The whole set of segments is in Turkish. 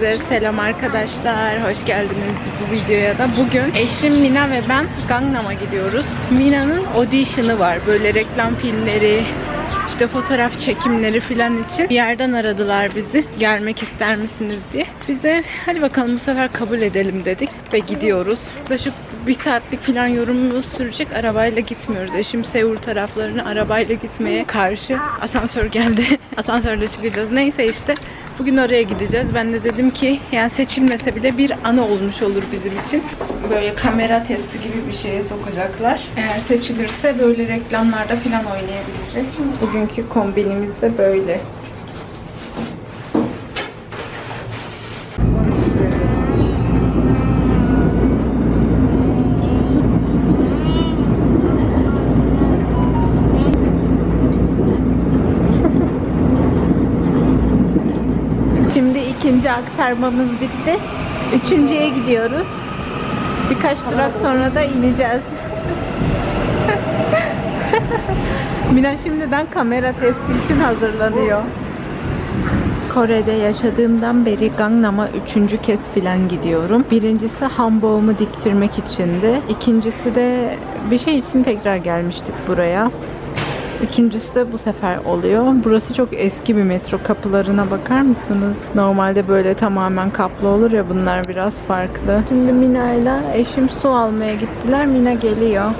Herkese selam arkadaşlar. Hoş geldiniz bu videoya da. Bugün eşim Mina ve ben Gangnam'a gidiyoruz. Mina'nın audition'ı var. Böyle reklam filmleri, işte fotoğraf çekimleri falan için bir yerden aradılar bizi. Gelmek ister misiniz diye. Bize hadi bakalım bu sefer kabul edelim dedik ve gidiyoruz. Yaklaşık bir saatlik falan yorumumuz sürecek. Arabayla gitmiyoruz. Eşim Seul taraflarına arabayla gitmeye karşı. Asansör geldi. Asansörle çıkacağız. Neyse işte Bugün oraya gideceğiz. Ben de dedim ki yani seçilmese bile bir anı olmuş olur bizim için. Böyle kamera testi gibi bir şeye sokacaklar. Eğer seçilirse böyle reklamlarda falan oynayabilecek. Bugünkü kombinimiz de böyle. İkinci aktarmamız bitti. Üçüncüye gidiyoruz. Birkaç durak sonra da ineceğiz. Mina şimdiden kamera testi için hazırlanıyor. Kore'de yaşadığımdan beri Gangnam'a üçüncü kez filan gidiyorum. Birincisi hanboğumu diktirmek içindi. İkincisi de bir şey için tekrar gelmiştik buraya. Üçüncüsü de bu sefer oluyor. Burası çok eski bir metro. Kapılarına bakar mısınız? Normalde böyle tamamen kaplı olur ya bunlar biraz farklı. Şimdi Mina ile eşim su almaya gittiler. Mina geliyor.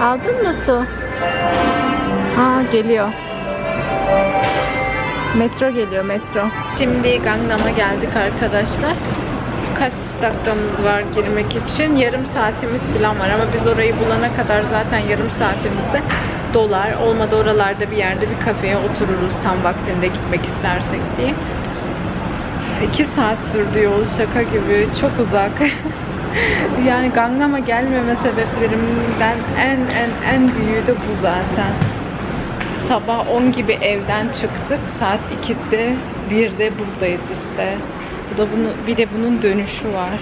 Aldın mı su? Ha geliyor. Metro geliyor metro. Şimdi Gangnam'a geldik arkadaşlar. Dakikamız var girmek için? Yarım saatimiz falan var ama biz orayı bulana kadar zaten yarım saatimizde dolar. Olmadı oralarda bir yerde bir kafeye otururuz tam vaktinde gitmek istersek diye. İki saat sürdü yol şaka gibi. Çok uzak. yani Gangnam'a gelmeme sebeplerimden en en en büyüğü de bu zaten. Sabah 10 gibi evden çıktık. Saat 2'de 1'de buradayız işte. Bu da bunu bir de bunun dönüşü var.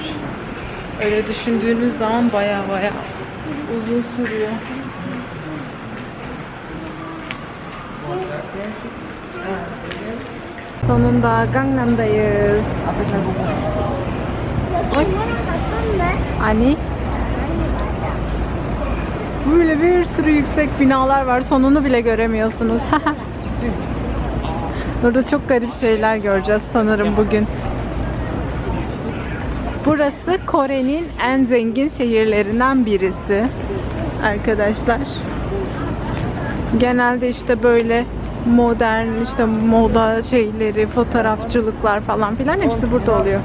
Öyle düşündüğünüz zaman baya baya uzun sürüyor. Sonunda Gangnam'dayız. Oy. Ani. Böyle bir sürü yüksek binalar var. Sonunu bile göremiyorsunuz. Burada çok garip şeyler göreceğiz sanırım bugün. Burası Kore'nin en zengin şehirlerinden birisi. Arkadaşlar. Genelde işte böyle modern işte moda şeyleri, fotoğrafçılıklar falan filan hepsi burada oluyor.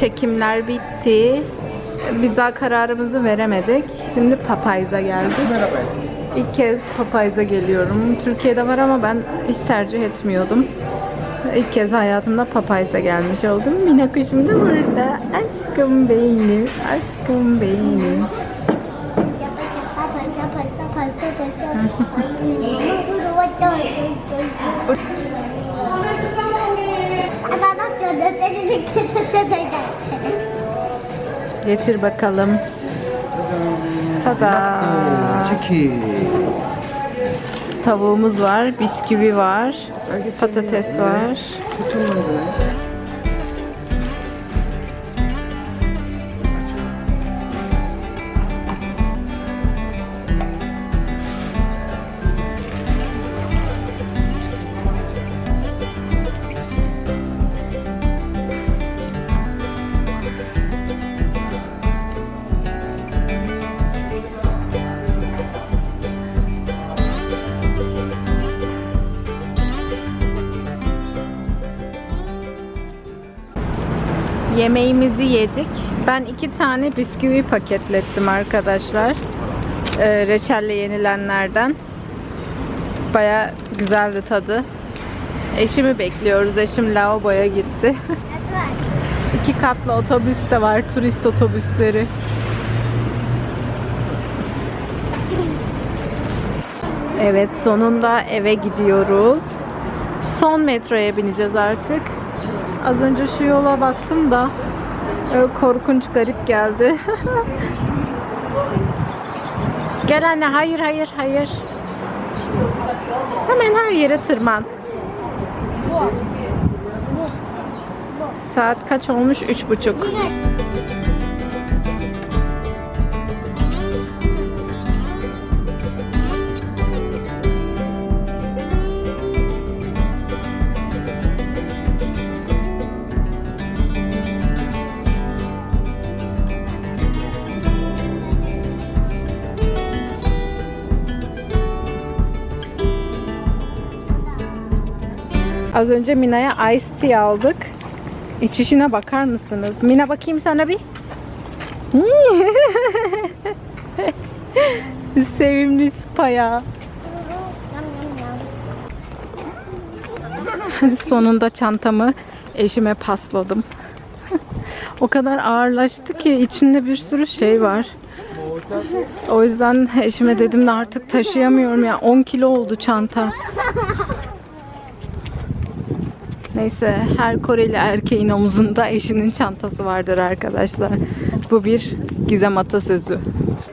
Çekimler bitti. Biz daha kararımızı veremedik. Şimdi Papayz'a geldik. İlk kez Papayz'a geliyorum. Türkiye'de var ama ben hiç tercih etmiyordum. İlk kez hayatımda Papayz'a gelmiş oldum. Mina kuşum da burada. Aşkım benim, aşkım benim. Getir bakalım. Tada. 치킨. Tavuğumuz var, bisküvi var, patates var. Yemeğimizi yedik. Ben iki tane bisküvi paketlettim arkadaşlar. Ee, reçelle yenilenlerden. Baya güzeldi tadı. Eşimi bekliyoruz. Eşim lavaboya gitti. İki katlı otobüs de var. Turist otobüsleri. Evet sonunda eve gidiyoruz. Son metroya bineceğiz artık. Az önce şu yola baktım da öyle korkunç garip geldi. Gel anne hayır hayır hayır. Hemen her yere tırman. Saat kaç olmuş? Üç buçuk. Az önce Mina'ya Ice Tea aldık. İçişine bakar mısınız? Mina bakayım sana bir. Sevimli spaya. Sonunda çantamı eşime pasladım. o kadar ağırlaştı ki içinde bir sürü şey var. O yüzden eşime dedim de artık taşıyamıyorum ya 10 kilo oldu çanta. Neyse her Koreli erkeğin omuzunda eşinin çantası vardır arkadaşlar. Bu bir gizem atasözü.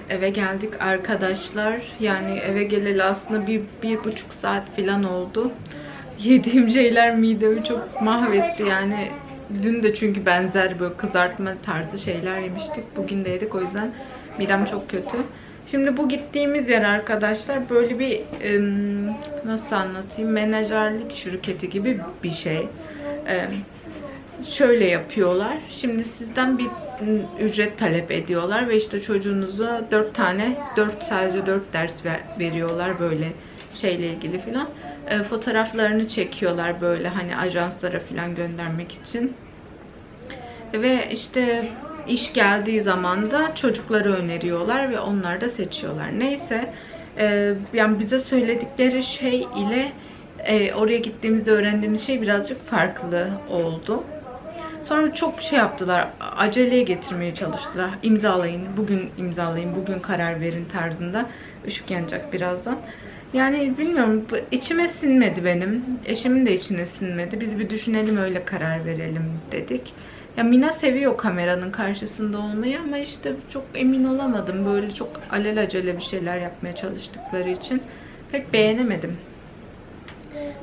Eve geldik arkadaşlar. Yani eve geleli aslında bir, bir buçuk saat falan oldu. Yediğim şeyler midemi çok mahvetti yani. Dün de çünkü benzer böyle kızartma tarzı şeyler yemiştik. Bugün de yedik o yüzden midem çok kötü. Şimdi bu gittiğimiz yer arkadaşlar böyle bir nasıl anlatayım menajerlik şirketi gibi bir şey. Şöyle yapıyorlar. Şimdi sizden bir ücret talep ediyorlar ve işte çocuğunuza 4 tane 4 sadece 4 ders ver- veriyorlar böyle şeyle ilgili filan. Fotoğraflarını çekiyorlar böyle hani ajanslara filan göndermek için. Ve işte iş geldiği zaman da çocukları öneriyorlar ve onlar da seçiyorlar. Neyse e, yani bize söyledikleri şey ile e, oraya gittiğimizde öğrendiğimiz şey birazcık farklı oldu. Sonra çok şey yaptılar, aceleye getirmeye çalıştılar. İmzalayın, bugün imzalayın, bugün karar verin tarzında. Işık yanacak birazdan. Yani bilmiyorum, içime sinmedi benim. Eşimin de içine sinmedi. Biz bir düşünelim öyle karar verelim dedik. Ya Mina seviyor kameranın karşısında olmayı ama işte çok emin olamadım. Böyle çok alelacele bir şeyler yapmaya çalıştıkları için pek beğenemedim.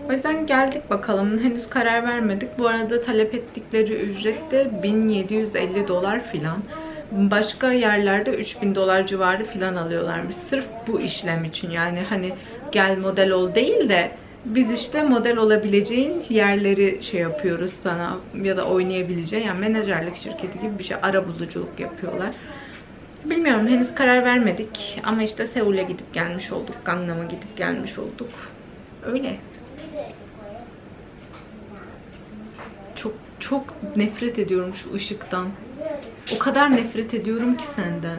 O yüzden geldik bakalım. Henüz karar vermedik. Bu arada talep ettikleri ücret de 1750 dolar filan. Başka yerlerde 3000 dolar civarı filan alıyorlarmış. Sırf bu işlem için yani hani gel model ol değil de biz işte model olabileceğin yerleri şey yapıyoruz sana ya da oynayabileceğin yani menajerlik şirketi gibi bir şey ara buluculuk yapıyorlar. Bilmiyorum henüz karar vermedik ama işte Seul'e gidip gelmiş olduk. Gangnam'a gidip gelmiş olduk. Öyle. Çok çok nefret ediyorum şu ışıktan. O kadar nefret ediyorum ki senden.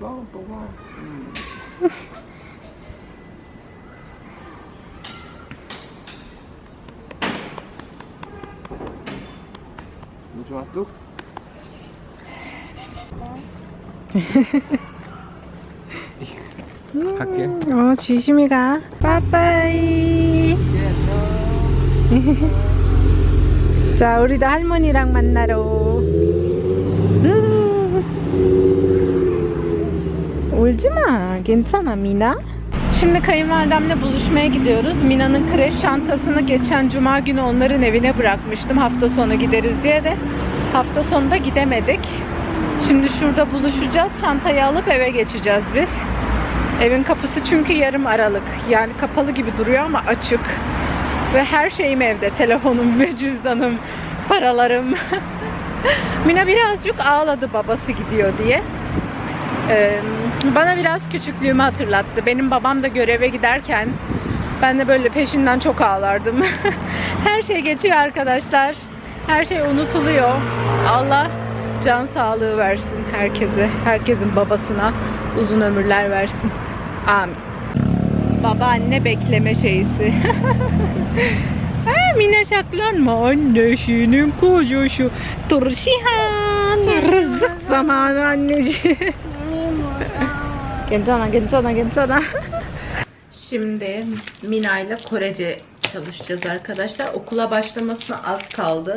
음. 뭐 좋아 뚝? 갈게. 어, 조심히 가. 빠빠이. 자, 우리도 할머니랑 만나러. 음. 울지 마. 괜찮아, Mina. Şimdi kayınvalidemle buluşmaya gidiyoruz. Mina'nın kreş çantasını geçen cuma günü onların evine bırakmıştım. Hafta sonu gideriz diye de hafta sonunda gidemedik. Şimdi şurada buluşacağız. Çantayı alıp eve geçeceğiz biz. Evin kapısı çünkü yarım aralık. Yani kapalı gibi duruyor ama açık. Ve her şeyim evde. Telefonum ve cüzdanım, paralarım. Mina birazcık ağladı babası gidiyor diye. Bana biraz küçüklüğümü hatırlattı. Benim babam da göreve giderken ben de böyle peşinden çok ağlardım. Her şey geçiyor arkadaşlar. Her şey unutuluyor. Allah can sağlığı versin herkese. Herkesin babasına uzun ömürler versin. Amin. Babaanne bekleme şeysi. Ha, Mine saklanma annesinin kuzusu. Turşihan. Rızık zamanı anneciğim. 괜찮아, 괜찮아, 괜찮아. Şimdi Mina ile Korece çalışacağız arkadaşlar. Okula başlamasına az kaldı.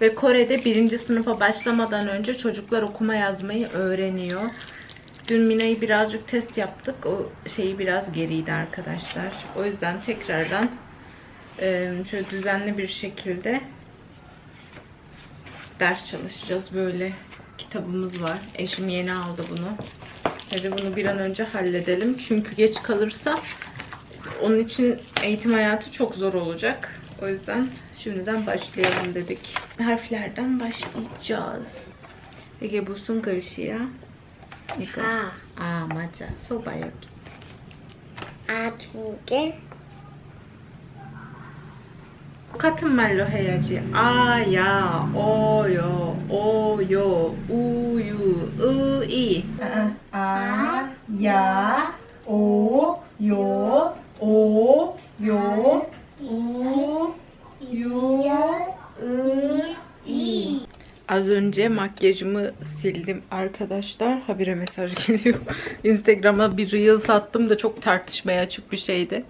Ve Kore'de birinci sınıfa başlamadan önce çocuklar okuma yazmayı öğreniyor. Dün Mina'yı birazcık test yaptık. O şeyi biraz geriydi arkadaşlar. O yüzden tekrardan e, şöyle düzenli bir şekilde ders çalışacağız. Böyle kitabımız var. Eşim yeni aldı bunu. Dedi bunu bir an önce halledelim. Çünkü geç kalırsa onun için eğitim hayatı çok zor olacak. O yüzden şimdiden başlayalım dedik. Harflerden başlayacağız. Ege bulsun karşıya. Ege. A. A maca. Soba yok. A çünkü. 똑같은 말로 해야지. 아야, 어요, 오요, 우유, 으이. 아, 야, 오, 요, 오, 요, 우, 유, ı, i. Az önce makyajımı sildim arkadaşlar. Habire mesaj geliyor. Instagram'a bir reel sattım da çok tartışmaya açık bir şeydi.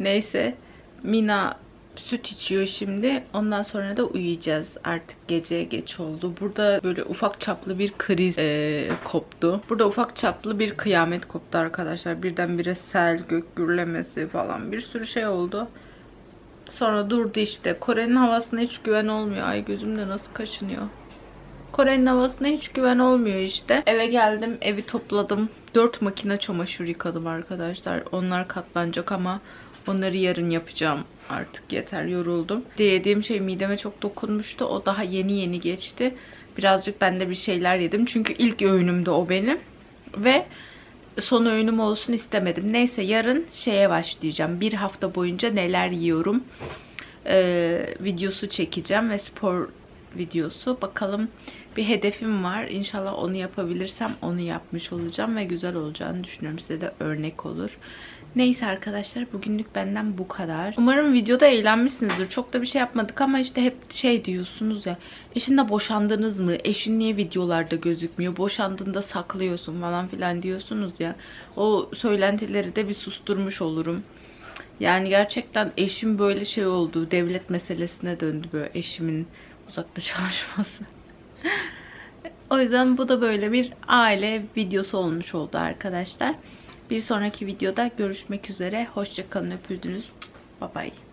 Neyse. Mina süt içiyor şimdi. Ondan sonra da uyuyacağız. Artık gece geç oldu. Burada böyle ufak çaplı bir kriz eee, koptu. Burada ufak çaplı bir kıyamet koptu arkadaşlar. Birdenbire sel, gök gürlemesi falan bir sürü şey oldu. Sonra durdu işte. Kore'nin havasına hiç güven olmuyor. Ay gözümde nasıl kaşınıyor. Kore'nin havasına hiç güven olmuyor işte. Eve geldim, evi topladım. 4 makine çamaşır yıkadım arkadaşlar. Onlar katlanacak ama onları yarın yapacağım. Artık yeter yoruldum. Yediğim şey mideme çok dokunmuştu. O daha yeni yeni geçti. Birazcık ben de bir şeyler yedim. Çünkü ilk öğünümde o benim. Ve son öğünüm olsun istemedim. Neyse yarın şeye başlayacağım. Bir hafta boyunca neler yiyorum ee, videosu çekeceğim ve spor videosu. Bakalım bir hedefim var. İnşallah onu yapabilirsem onu yapmış olacağım ve güzel olacağını düşünüyorum. Size de örnek olur. Neyse arkadaşlar bugünlük benden bu kadar. Umarım videoda eğlenmişsinizdir. Çok da bir şey yapmadık ama işte hep şey diyorsunuz ya. Eşinle boşandınız mı? Eşin niye videolarda gözükmüyor? Boşandığında saklıyorsun falan filan diyorsunuz ya. O söylentileri de bir susturmuş olurum. Yani gerçekten eşim böyle şey oldu. Devlet meselesine döndü böyle eşimin uzakta çalışması. o yüzden bu da böyle bir aile videosu olmuş oldu arkadaşlar. Bir sonraki videoda görüşmek üzere. Hoşçakalın öpüldünüz. Bye bye.